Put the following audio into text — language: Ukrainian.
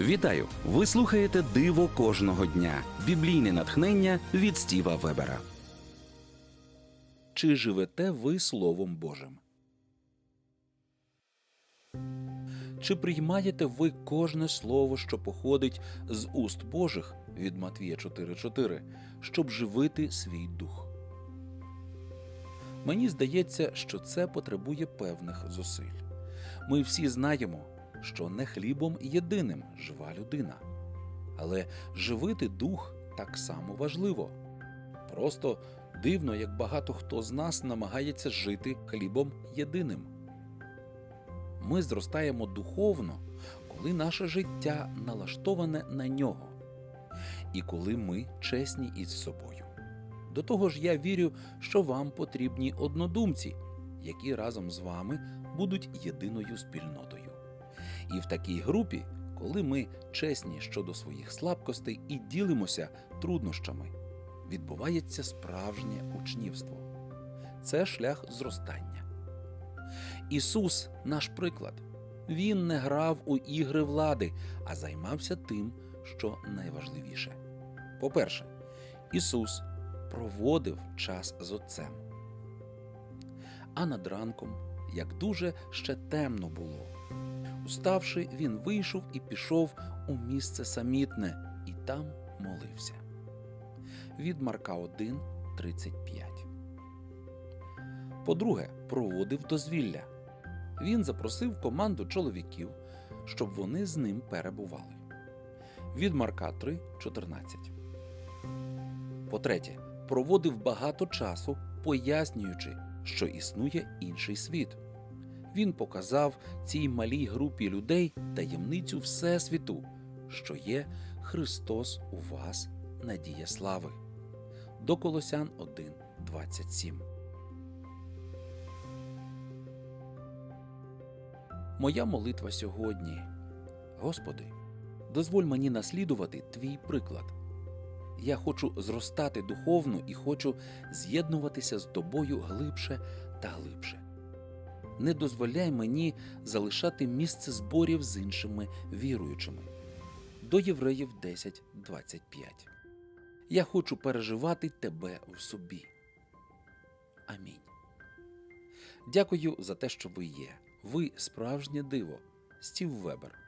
Вітаю! Ви слухаєте Диво кожного дня. Біблійне натхнення від Стіва Вебера. Чи живете ви Словом Божим? Чи приймаєте ви кожне слово, що походить з уст Божих від Матвія 4.4, щоб живити свій дух? Мені здається, що це потребує певних зусиль. Ми всі знаємо, що не хлібом єдиним жива людина. Але живити дух так само важливо. Просто дивно, як багато хто з нас намагається жити хлібом єдиним. Ми зростаємо духовно, коли наше життя налаштоване на нього, і коли ми чесні із собою. До того ж, я вірю, що вам потрібні однодумці, які разом з вами будуть єдиною спільнотою. І в такій групі, коли ми чесні щодо своїх слабкостей і ділимося труднощами, відбувається справжнє учнівство. Це шлях зростання. Ісус наш приклад. Він не грав у ігри влади, а займався тим, що найважливіше. По-перше, Ісус проводив час з Отцем. А над ранком, як дуже ще темно було, Уставши, він вийшов і пішов у місце самітне, і там молився. Від Марка 1, 35. По-друге, проводив дозвілля. Він запросив команду чоловіків, щоб вони з ним перебували. Від Марка 3, 14. По-третє, проводив багато часу, пояснюючи, що існує інший світ він показав цій малій групі людей таємницю Всесвіту, що є Христос у вас, надія слави. До Колосян 1, 27. Моя молитва сьогодні. Господи, дозволь мені наслідувати Твій приклад. Я хочу зростати духовно і хочу з'єднуватися з тобою глибше та глибше не дозволяй мені залишати місце зборів з іншими віруючими. До Євреїв 10.25 Я хочу переживати тебе в собі. Амінь. Дякую за те, що ви є. Ви справжнє диво. Стів Вебер.